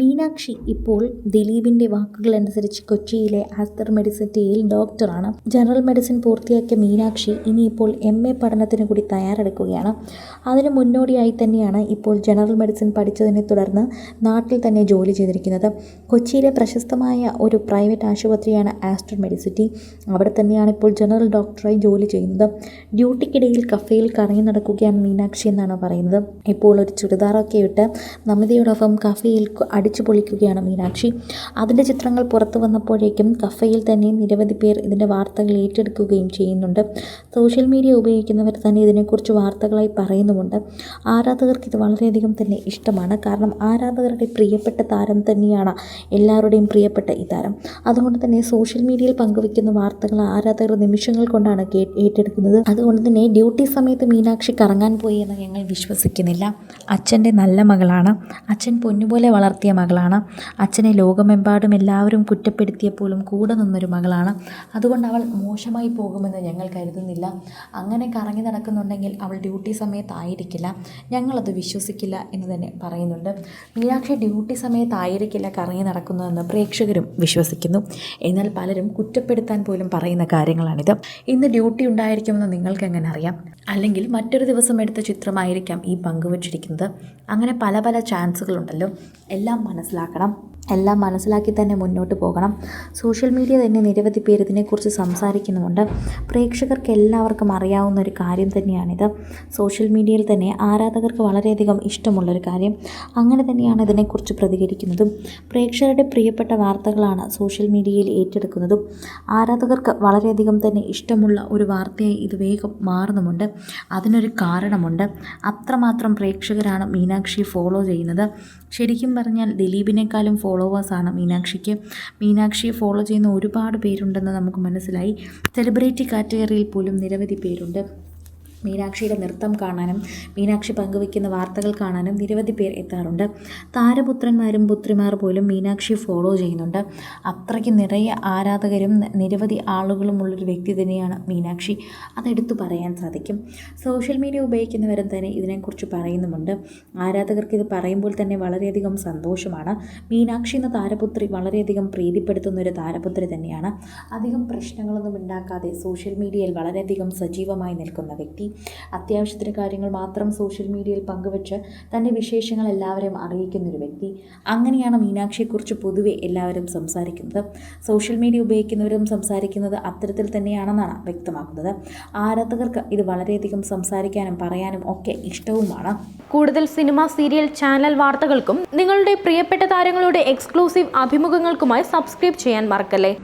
മീനാക്ഷി ഇപ്പോൾ ദിലീപിന്റെ വാക്കുകളനുസരിച്ച് കൊച്ചിയിലെ ആസ്തർ മെഡിസിറ്റിയിൽ ഡോക്ടറാണ്. ജനറൽ മെഡിസിൻ പൂർത്തിയാക്കിയ മീനാക്ഷി ഇനിയിപ്പോൾ എം എ പഠനത്തിന് കൂടി തയ്യാറെടുക്കുകയാണ്. അതിന് മുന്നോടിയായി തന്നെയാണ് ഇപ്പോൾ ജനറൽ മെഡിസിൻ പഠിച്ചതിനെ തുടർന്ന് നാട്ടിൽ തന്നെ ജോലി ചെയ്തിരിക്കുന്നത്. കൊച്ചിയിലെ പ്രശസ്തമായ ഒരു പ്രൈവറ്റ് ആശുപത്രിയാണ് ആസ്റ്റർ മെഡിസിറ്റി. അവിടെ തന്നെയാണ് ഇപ്പോൾ ജനറൽ ഡോക്ടറായി ജോലി ചെയ്യുന്നത്. ഡ്യൂട്ടിക്കിടയിൽ കഫേയിൽ കറങ്ങി നടക്കുകയാണ് മീനാക്ഷി എന്നാണ് പറയുന്നത്. ഇപ്പോൾ ഒരു ചുരിദാറൊക്കെ ഇട്ട് നമിതയോടൊപ്പം കഫേയിൽ അടിച്ചു പൊളിക്കുകയാണ് മീനാക്ഷി. അതിന്റെ ചിത്രങ്ങൾ പുറത്തു വന്നപ്പോഴേക്കും കഫയിൽ തന്നെ നിരവധി പേർ ഇതിന്റെ വാർത്തകൾ ഏറ്റെടുക്കുകയും ചെയ്യുന്നുണ്ട്. സോഷ്യൽ മീഡിയ ഉപയോഗിക്കുന്നവർ തന്നെ ഇതിനെക്കുറിച്ച് വാർത്തകളായി പറയുന്നുമുണ്ട്. ആരാധകർക്ക് ഇത് വളരെയധികം തന്നെ ഇഷ്ടമാണ്. കാരണം ആരാധകരുടെ പ്രിയപ്പെട്ട താരം തന്നെയാണ് എല്ലാവരുടെയും പ്രിയപ്പെട്ട ഈ താരം. അതുകൊണ്ട് തന്നെ സോഷ്യൽ മീഡിയയിൽ പങ്കുവയ്ക്കുന്ന വാർത്തകൾ ആരാധകർ നിമിഷങ്ങൾ കൊണ്ടാണ് ഏറ്റെടുക്കുന്നത്. അതുകൊണ്ട് തന്നെ ഡ്യൂട്ടി സമയത്ത് മീനാക്ഷി കറങ്ങാൻ പോയി എന്ന് ഞങ്ങൾ വിശ്വസിക്കുന്നില്ല. അച്ഛന്റെ നല്ല മകളാണ്. അച്ഛൻ പൊന്നുപോലെ വളർത്തിയ മകളാണ്. അച്ഛനെ ലോകമെമ്പാടും എല്ലാവരും കുറ്റപ്പെടുത്തിയപ്പോഴും കൂടെ നിന്നൊരു മകളാണ്. അതുകൊണ്ട് അവൾ മോശമായി പോകുമെന്ന് ഞങ്ങൾ കരുതുന്നില്ല. അങ്ങനെ കറങ്ങി നടക്കുന്നുണ്ടെങ്കിൽ അവൾ ഡ്യൂട്ടി സമയത്തായിരിക്കില്ല. ഞങ്ങളത് വിശ്വസിക്കില്ല എന്ന് തന്നെ പറയുന്നുണ്ട്. മീനാക്ഷി ഡ്യൂട്ടി സമയത്തായിരിക്കില്ല കറങ്ങി നടക്കുന്നതെന്ന് പ്രേക്ഷകരും വിശ്വസിക്കുന്നു. എന്നാൽ പലരും കുറ്റപ്പെടുത്താൻ പോലും പറയുന്ന കാര്യങ്ങളാണിത്. ഇന്ന് ഡ്യൂട്ടി ഉണ്ടായിരിക്കുമെന്ന് നിങ്ങൾക്ക് എങ്ങനെ അറിയാം? അല്ലെങ്കിൽ മറ്റൊരു ദിവസം എടുത്ത ചിത്രമായിരിക്കാം ഈ പങ്കുവച്ചിരിക്കുന്നത്. അങ്ങനെ പല പല ചാൻസുകളുണ്ടല്ലോ. എല്ലാം മനസ്സിലാക്കണം. എല്ലാം മനസ്സിലാക്കി തന്നെ മുന്നോട്ട് പോകണം. സോഷ്യൽ മീഡിയ തന്നെ നിരവധി പേര് ഇതിനെക്കുറിച്ച് സംസാരിക്കുന്നുമുണ്ട്. പ്രേക്ഷകർക്ക് എല്ലാവർക്കും അറിയാവുന്ന ഒരു കാര്യം തന്നെയാണിത്. സോഷ്യൽ മീഡിയയിൽ തന്നെ ആരാധകർക്ക് വളരെയധികം ഇഷ്ടമുള്ളൊരു കാര്യം. അങ്ങനെ തന്നെയാണ് ഇതിനെക്കുറിച്ച് പ്രതികരിക്കുന്നതും. പ്രേക്ഷകരുടെ പ്രിയപ്പെട്ട വാർത്തകളാണ് സോഷ്യൽ മീഡിയയിൽ ഏറ്റെടുക്കുന്നതും. ആരാധകർക്ക് വളരെയധികം തന്നെ ഇഷ്ടമുള്ള ഒരു വാർത്തയായി ഇത് വേഗം മാറുന്നുമുണ്ട്. അതിനൊരു കാരണമുണ്ട്. അത്രമാത്രം പ്രേക്ഷകരാണ് മീനാക്ഷി ഫോളോ ചെയ്യുന്നത്. ശരിക്കും പറഞ്ഞാൽ ദിലീപിനേക്കാളും ഫോളോവേഴ്സാണ് മീനാക്ഷിക്ക്. മീനാക്ഷിയെ ഫോളോ ചെയ്യുന്ന ഒരുപാട് പേരുണ്ടെന്ന് നമുക്ക് മനസ്സിലായി. സെലിബ്രിറ്റി കാറ്റഗറിയിൽ പോലും നിരവധി പേരുണ്ട്. മീനാക്ഷിയുടെ നൃത്തം കാണാനും മീനാക്ഷി പങ്കുവയ്ക്കുന്ന വാർത്തകൾ കാണാനും നിരവധി പേർ എത്താറുണ്ട്. താരപുത്രന്മാരും പുത്രിമാർ പോലും മീനാക്ഷി ഫോളോ ചെയ്യുന്നുണ്ട്. അത്രയ്ക്ക് നിറയെ ആരാധകരും നിരവധി ആളുകളുമുള്ളൊരു വ്യക്തി തന്നെയാണ് മീനാക്ഷി. അതെടുത്തു പറയാൻ സാധിക്കും. സോഷ്യൽ മീഡിയ ഉപയോഗിക്കുന്നവരും തന്നെ ഇതിനെക്കുറിച്ച് പറയുന്നുമുണ്ട്. ആരാധകർക്ക് ഇത് പറയുമ്പോൾ തന്നെ വളരെയധികം സന്തോഷമാണ്. മീനാക്ഷി എന്ന താരപുത്രി വളരെയധികം പ്രീതിപ്പെടുത്തുന്ന ഒരു താരപുത്രി തന്നെയാണ്. അധികം പ്രശ്നങ്ങളൊന്നും ഉണ്ടാക്കാതെ സോഷ്യൽ മീഡിയയിൽ വളരെയധികം സജീവമായി നിൽക്കുന്ന വ്യക്തി. അത്യാവശ്യത്തിന് കാര്യങ്ങൾ മാത്രം സോഷ്യൽ മീഡിയയിൽ പങ്കുവച്ച് തന്റെ വിശേഷങ്ങൾ എല്ലാവരെയും അറിയിക്കുന്ന ഒരു വ്യക്തി. അങ്ങനെയാണ് മീനാക്ഷിയെക്കുറിച്ച് പൊതുവെ എല്ലാവരും സംസാരിക്കുന്നത്. സോഷ്യൽ മീഡിയ ഉപയോഗിക്കുന്നവരും സംസാരിക്കുന്നത് അത്തരത്തിൽ തന്നെയാണെന്നാണ് വ്യക്തമാക്കുന്നത്. ആരാധകർക്ക് ഇത് വളരെയധികം സംസാരിക്കാനും പറയാനും ഒക്കെ ഇഷ്ടവുമാണ്. കൂടുതൽ സിനിമ സീരിയൽ ചാനൽ വാർത്തകൾക്കും നിങ്ങളുടെ പ്രിയപ്പെട്ട താരങ്ങളുടെ എക്സ്ക്ലൂസീവ് അഭിമുഖങ്ങൾക്കുമായി സബ്സ്ക്രൈബ് ചെയ്യാൻ മറക്കല്ലേ?